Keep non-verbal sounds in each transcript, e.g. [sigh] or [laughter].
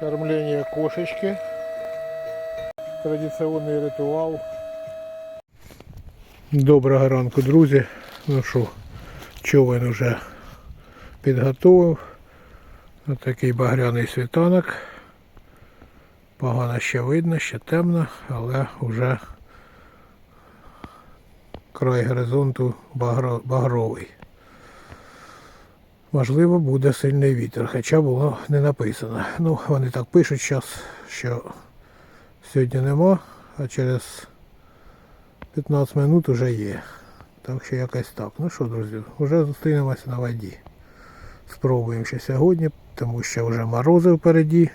Кормление кошечки. Традиційний ритуал. Доброго ранку, друзі. Ну що, човен вже підготовив. Ось такий багряний світанок. Погано ще видно, ще темно, але вже край горизонту багровий. Можливо, буде сильний вітер, хоча було не написано. Ну, вони так пишуть зараз, що сьогодні нема, а через 15 минут вже є. Так що якось так. Ну що, друзі, вже зустрінемося на воді. Спробуємо ще сьогодні, тому що вже морози впереді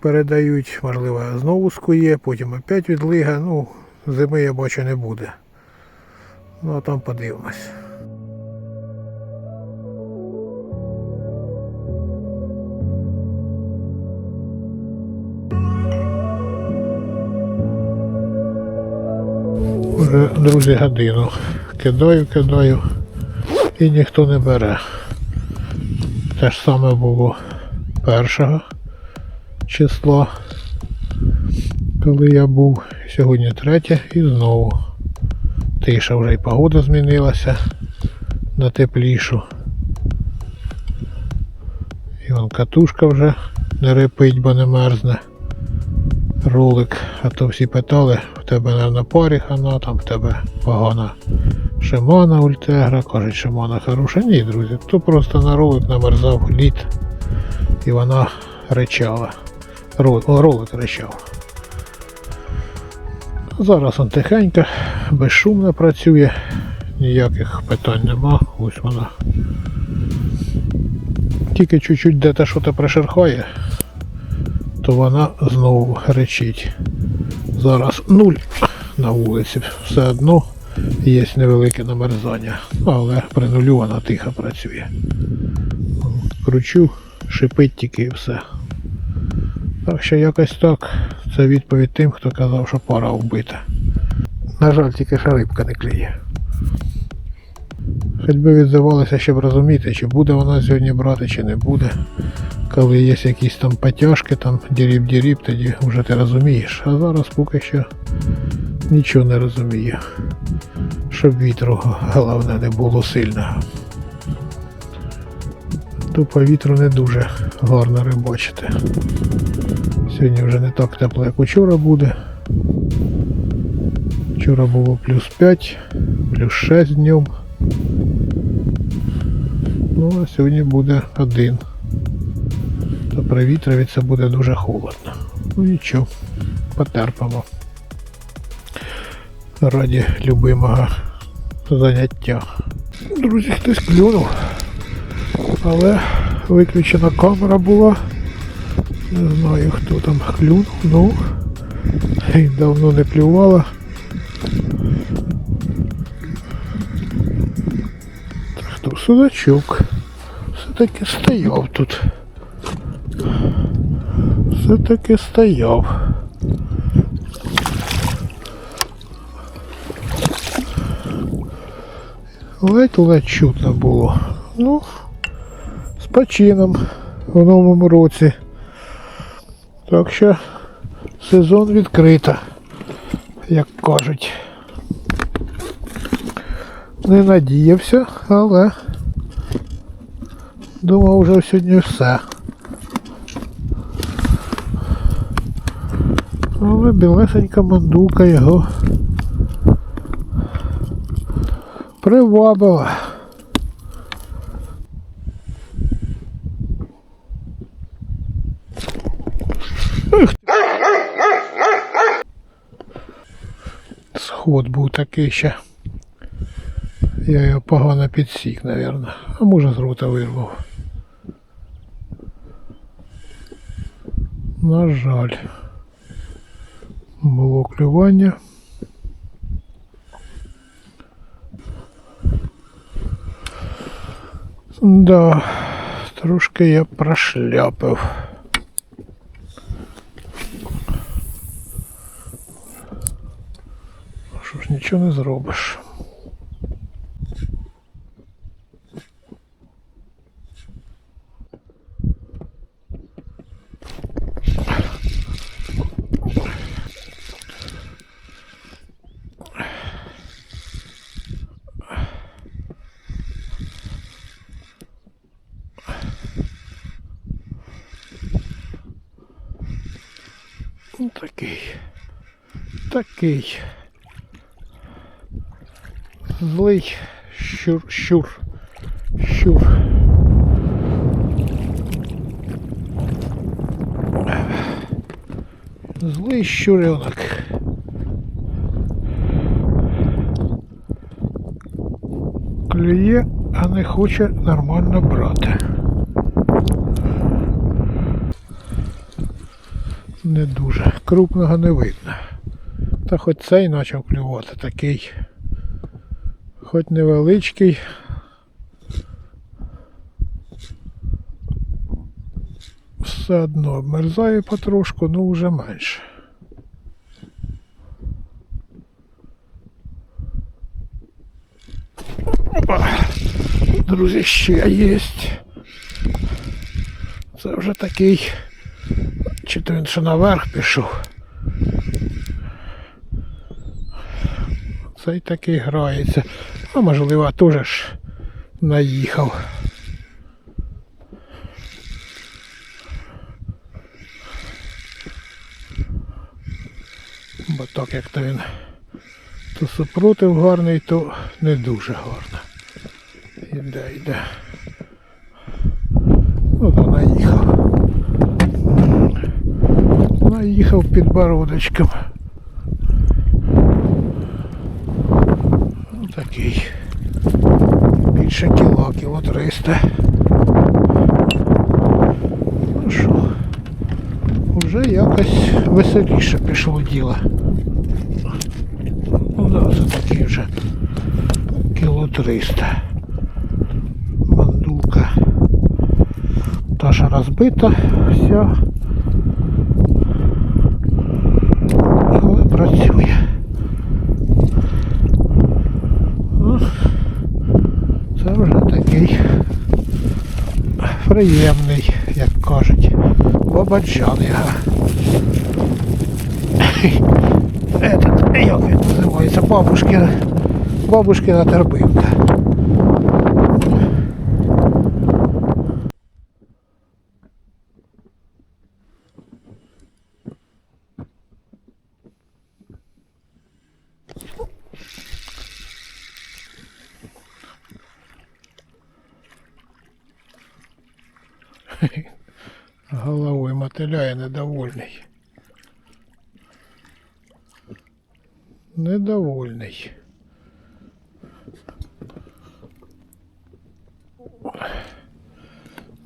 передають. Можливо, знову скує, потім опять відлига. Ну, зими я бачу не буде. Ну а там подивимось. Вже, друзі, годину. Кидаю, кидаю і ніхто не бере. Те ж саме було першого числа, коли я був. Сьогодні третє і знову. Тиша вже і погода змінилася на теплішу. І вон катушка вже не репить, бо не мерзне. Ролик, а то всі питали, в тебе наверно парі хана, там в тебе погана Шимана Ультегра, кажуть, Шимана хороша. Ні, друзі, то просто на ролик намерзав лід і вона речала. Рол- о, Ролик речав. Зараз он тихенько, безшумно працює, ніяких питань нема. Ось вона. Тільки чуть-чуть де-то що то пришерхає, то вона знову речить. Зараз нуль на вулиці. Все одно є невелике намерзання, але при нулю вона тихо працює. Кручу, шипить тільки і все. Так що якось так. Це відповідь тим, хто казав, що пара вбита. На жаль, тільки що рибка не кліє. Хоч би відзивалося, щоб розуміти, чи буде вона сьогодні брати, чи не буде. Коли є якісь там потяжки, там діріб-діріб, тоді вже ти розумієш. А зараз поки що нічого не розумію. Щоб вітру головне не було сильного. То по вітру не дуже гарно рибачити. Сьогодні вже не так тепло, як учора буде. Вчора було плюс 5, плюс 6 днем. Ну, а сьогодні буде один. То при це буде дуже холодно. Ну нічого, потерпимо. Раді любимого заняття. Друзі, хтось клюнув. Але виключена камера була. Не знаю хто там клюнув, ну і давно не клювала. Судачок? Все-таки стояв тут. Все-таки стояв. Ледь-ледь чутно було. Ну, з почином в новому році. Так що сезон відкрито, як кажуть. Не надіявся, але думав вже сьогодні все. Але білесенька мандука його привабила. Сход був такий ще. Я його погано підсік, мабуть. А може з рота вирвав. На жаль. Було. Да, трошки я прошляпив. Що ж нічого не зробиш. Такий. Злий щур. Щур. Щур. Злий щуренок. Клює, а не хоче нормально брати. Не дуже. Крупного не видно. Та хоч цей почав клювати такий. Хоч невеличкий. Все одно обмерзає потрошку, ну вже менше. Опа. Друзі, ще є. Це вже такий. Чи то він ще наверх пішов. Цей такий грається. А можливо теж ж наїхав. Бо так як то він то супротив гарний, то не дуже гарно. Іде, йде. Ну то наїхав. Наїхав під бородочком. Ну, такий. Більше кіло, кіло 300. Ну що, вже якось веселіше пішло діло. Ну да, це такий вже кіло 300. Мандулка. Таша розбита, вся. Але працює. Ну, Це вже такий приємний, як кажуть, бабаджан його. Этот, як він називається, бабушкина, бабушкина торбинка. Головой мотиляє недовольний. Недовольний.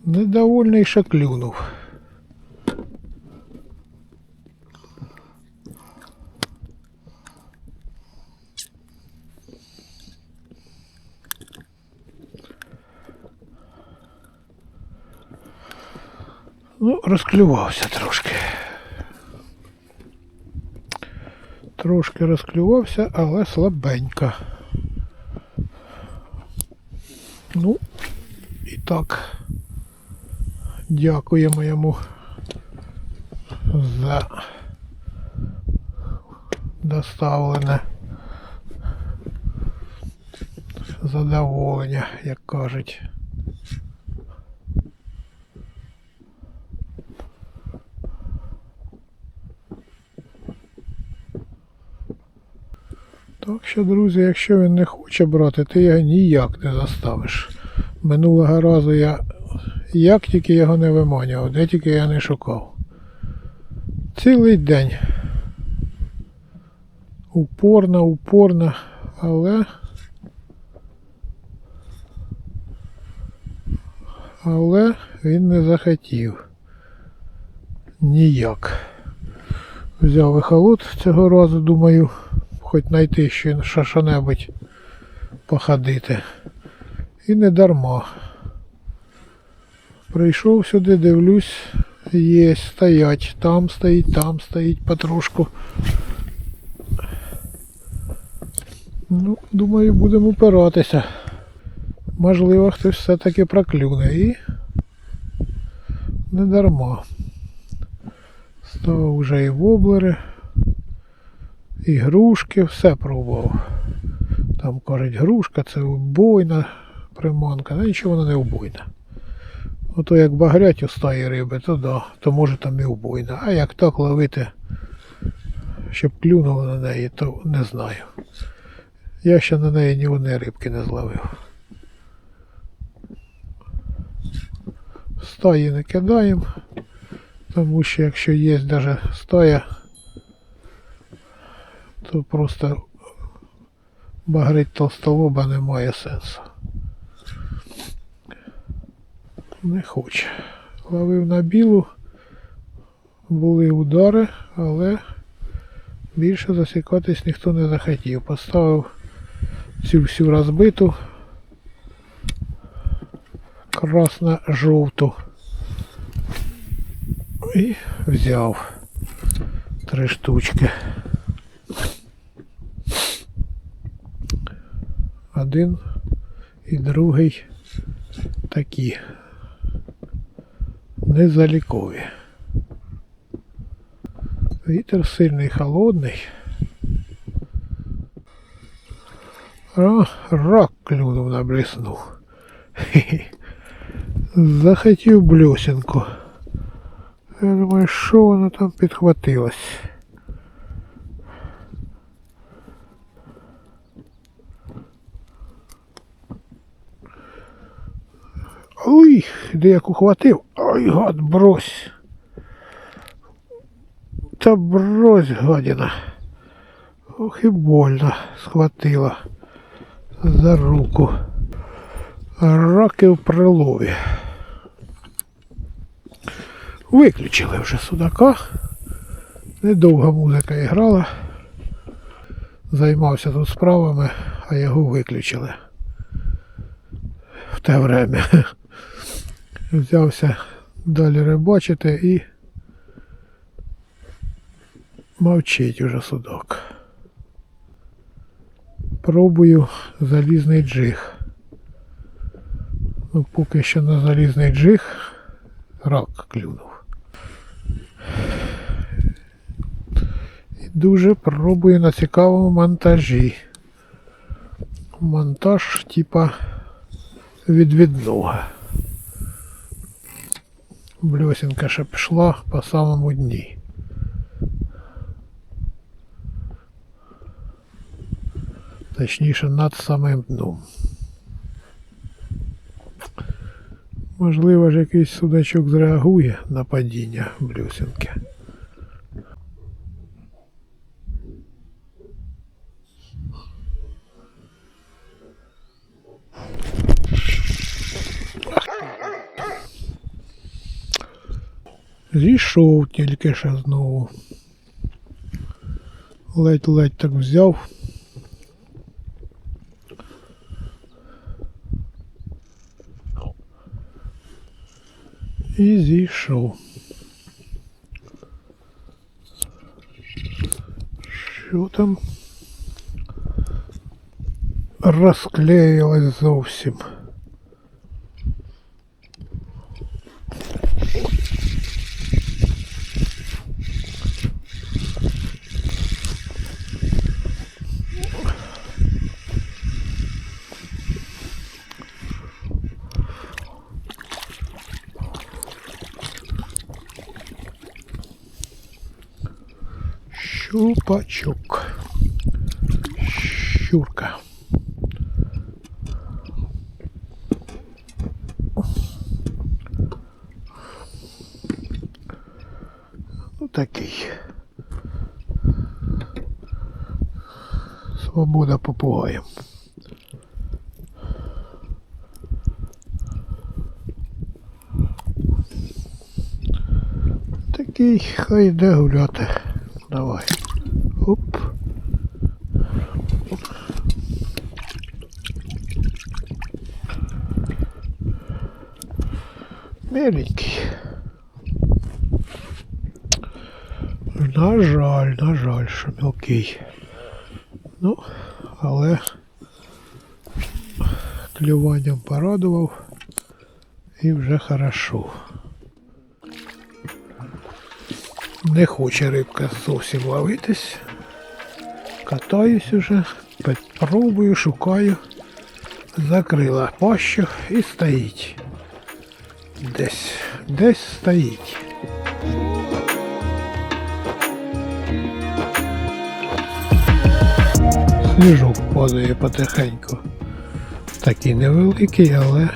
Недовольний що Ну, розклювався трошки. Трошки розклювався, але слабенько. Ну, і так. Дякуємо йому за доставлене задоволення, як кажуть. Так що, друзі, якщо він не хоче брати, ти його ніяк не заставиш. Минулого разу я як тільки його не виманював, де тільки я не шукав. Цілий день. Упорно, упорно, але. Але він не захотів. Ніяк. Взяв ехолот цього разу, думаю, хоч знайти ще що- що-небудь походити. І не дарма. Прийшов сюди, дивлюсь, є, стоять, там стоїть, там стоїть потрошку. Ну, думаю, будемо упиратися. Можливо, хтось все-таки проклюне і не дарма. Став вже і воблери, і грушки, все пробував. Там кажуть, грушка це убойна приманка, ну нічого вона не убойна. Ото як багрять у стаї риби, то да, то може там і убойна. А як так ловити, щоб клюнуло на неї, то не знаю. Я ще на неї ні одної рибки не зловив. Стаї не кидаємо, тому що якщо є навіть стая, то просто багрить толстолоба немає сенсу. Не хоче. Ловив на білу, були удари, але більше засікатись ніхто не захотів. Поставив цю всю розбиту красно-жовту і взяв три штучки. Один і другий такі незалікові. Вітер сильний холодний. А, рак клюнув на блесну. Хе-хе. [laughs] Захотів блюсінку. Я думаю, що воно там підхватилось. Ой, де як ухватив. Ой, гад, брось. Та брось, гадіна. Ох і больно схватила за руку. Раки в прилові. Виключили вже судака. Недовго музика грала. Займався тут справами, а його виключили. В те время. Взявся далі рибачити і мовчить уже судок. Пробую залізний джиг. Ну, поки що на залізний джиг рак клюнув. І дуже пробую на цікавому монтажі. Монтаж типа відвідного. Бльосінка ще пішла по самому дні. Точніше над самим дном. Можливо ж якийсь судачок зреагує на падіння блюсінки. Зійшов тільки що знову. Ледь-ледь так взяв. І зійшов. Що там? Розклеїлось зовсім. Щупачок. Щурка. Ну такий. Свобода попугаєм. Такий хай йде гуляти. Давай. Меленький. На жаль, на жаль, що мілкий. Ну, але клюванням порадував і вже хорошо. Не хоче рибка зовсім ловитись. Катаюсь уже, пробую, шукаю. Закрила пащу і стоїть. Десь, десь стоїть. Сніжок падає потихеньку. Такий невеликий, але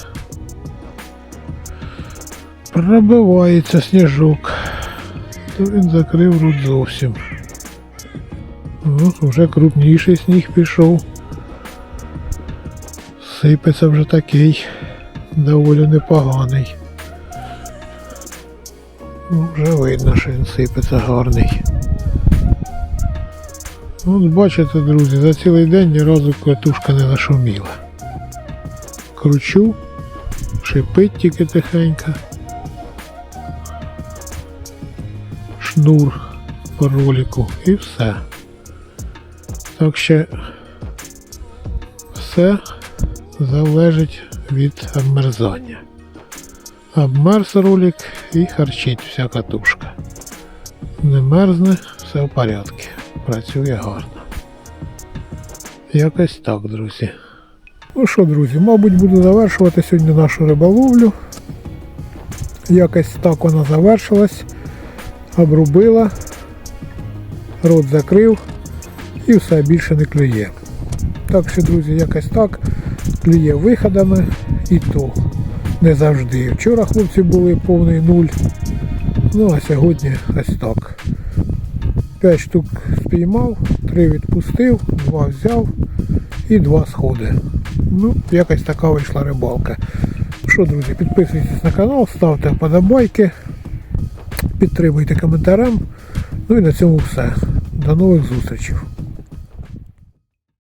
пробивається сніжок. То він закрив рот зовсім. О, вже крупніший сніг пішов. Сипеться вже такий доволі непоганий. Ну, вже видно, що він сипеться гарний. От бачите, друзі, за цілий день ні разу катушка не нашуміла. Кручу, шипить тільки тихенько. Шнур по ролику і все. Так що все залежить від обмерзання. Обмерз ролик і харчить вся катушка. Не мерзне, все в порядку. Працює гарно. Якось так, друзі. Ну що, друзі, мабуть, буду завершувати сьогодні нашу риболовлю. Якось так вона завершилась. Обрубила, рот закрив і все більше не клює. Так що, друзі, якось так клює виходами і то не завжди. Вчора хлопці були повний нуль. Ну а сьогодні ось так. 5 штук спіймав, 3 відпустив, 2 взяв і 2 сходи. Ну, якось така вийшла рибалка. Що, друзі, підписуйтесь на канал, ставте вподобайки, підтримуйте коментарем. Ну і на цьому все. До нових зустрічей.